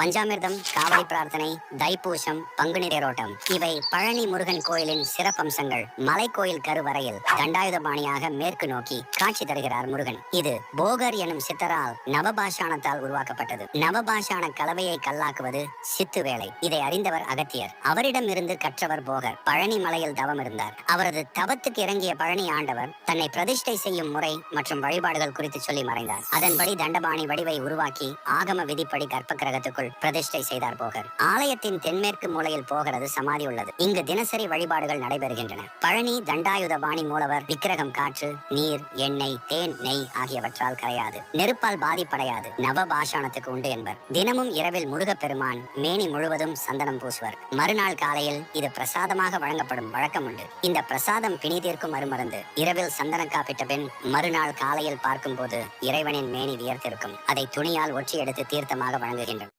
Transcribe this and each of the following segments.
பஞ்சாமிர்தம் காவடி பிரார்த்தனை தைப்பூசம் பங்குனி தேரோட்டம். இவை பழனி முருகன் கோயிலின் சிறப்பம்சங்கள். மலைக்கோயில் கருவறையில் தண்டாயுதபாணியாக மேற்கு நோக்கி காட்சி தருகிறார் முருகன். இது போகர் எனும் சித்தரால் நவபாஷாணத்தால் உருவாக்கப்பட்டது. நவபாஷாண கலவையை கல்லாக்குவது சித்து வேலை. இதை அறிந்தவர் அகத்தியர். அவரிடம் இருந்து கற்றவர் போகர். பழனி மலையில் தவம் இருந்தார். அவரது தவத்துக்கு இறங்கிய பழனி ஆண்டவர் தன்னை பிரதிஷ்டை செய்யும் முறை மற்றும் வழிபாடுகள் குறித்து சொல்லி மறைந்தார். அதன்படி தண்டபாணி வடிவை உருவாக்கி ஆகம விதிப்படி கர்ப்ப கிரகத்துக்குள் பிரதிஷ்டை செய்தார் போகர். ஆலயத்தின் தென்மேற்கு மூலையில் போகிறது சமாதி உள்ளது. இங்கு தினசரி வழிபாடுகள் நடைபெறுகின்றன. பழனி தண்டாயுதபாணி மூலவர் விக்கிரகம் காற்று நீர் எண்ணெய் தேன் நெய் ஆகியவற்றால் கரையாது. நெருப்பால் பாதிப்படையாது. நவ பாஷாணத்துக்கு உண்டு என்பர். தினமும் இரவில் முருகப்பெருமான் மேனி முழுவதும் சந்தனம் பூசுவர். மறுநாள் காலையில் இது பிரசாதமாக வழங்கப்படும் வழக்கம் உண்டு. இந்த பிரசாதம் பிணி தீர்க்கும் மறுமருந்து. இரவில் சந்தனம் காப்பிட்ட பின் மறுநாள் காலையில் பார்க்கும்போது இறைவனின் மேனி வியர்த்திருக்கும். அதை துணியால் ஒற்றி எடுத்து தீர்த்தமாக வழங்குகின்றனர்.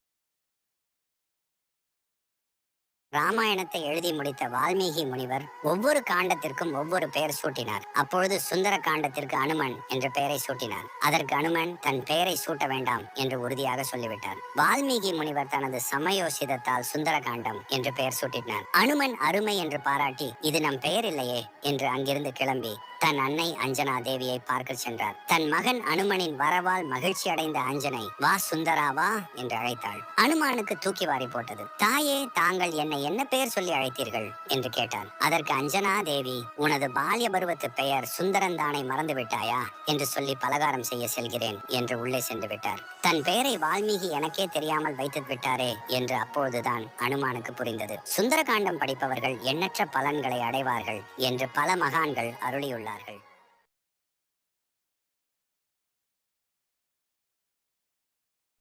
ராமாயணத்தை எழுதி முடித்த வால்மீகி முனிவர் ஒவ்வொரு காண்டத்திற்கும் ஒவ்வொரு பெயர் சூட்டினார். அப்பொழுது சுந்தர காண்டத்திற்கு அனுமன் என்ற பெயரை சூட்டினார். அதற்கு அனுமன் தன் பெயரை சூட்ட வேண்டாம் என்று உறுதியாக சொல்லிவிட்டார். வால்மீகி முனிவர் தனது சமயோசிதத்தால் சுந்தர காண்டம் என்று பெயர் சூட்டினார். அனுமன் அருமை என்று பாராட்டி இது நம் பெயர் இல்லையே என்று அங்கிருந்து கிளம்பி தன் அன்னை அஞ்சனா தேவியை பார்க்க சென்றார். தன் மகன் அனுமனின் வரவால் மகிழ்ச்சி அடைந்த அஞ்சனை வா சுந்தரா வா என்று அழைத்தாள். அனுமானுக்கு தூக்கி வாரி போட்டது. தாயே தாங்கள் என்னை என்ன பெயர் சொல்லி அழைத்தீர்கள்? என்று கேட்டார் அதற்கு அஞ்சனா தேவி உனது பால்ய பருவத்து பெயர் சுந்தரன் தானே மறந்து விட்டாயா? என்று சொல்லி பலகாரம் செய்ய செல்கிறேன் என்று உள்ளே சென்று விட்டார். தன் பெயரை வால்மீகி எனக்கே தெரியாமல் வைத்து விட்டாரே என்று அப்போதுதான் அனுமானுக்கு புரிந்தது. சுந்தரகாண்டம் படிப்பவர்கள் எண்ணற்ற பலன்களை அடைவார்கள் என்று பல மகான்கள் அருளியுள்ளார்கள்.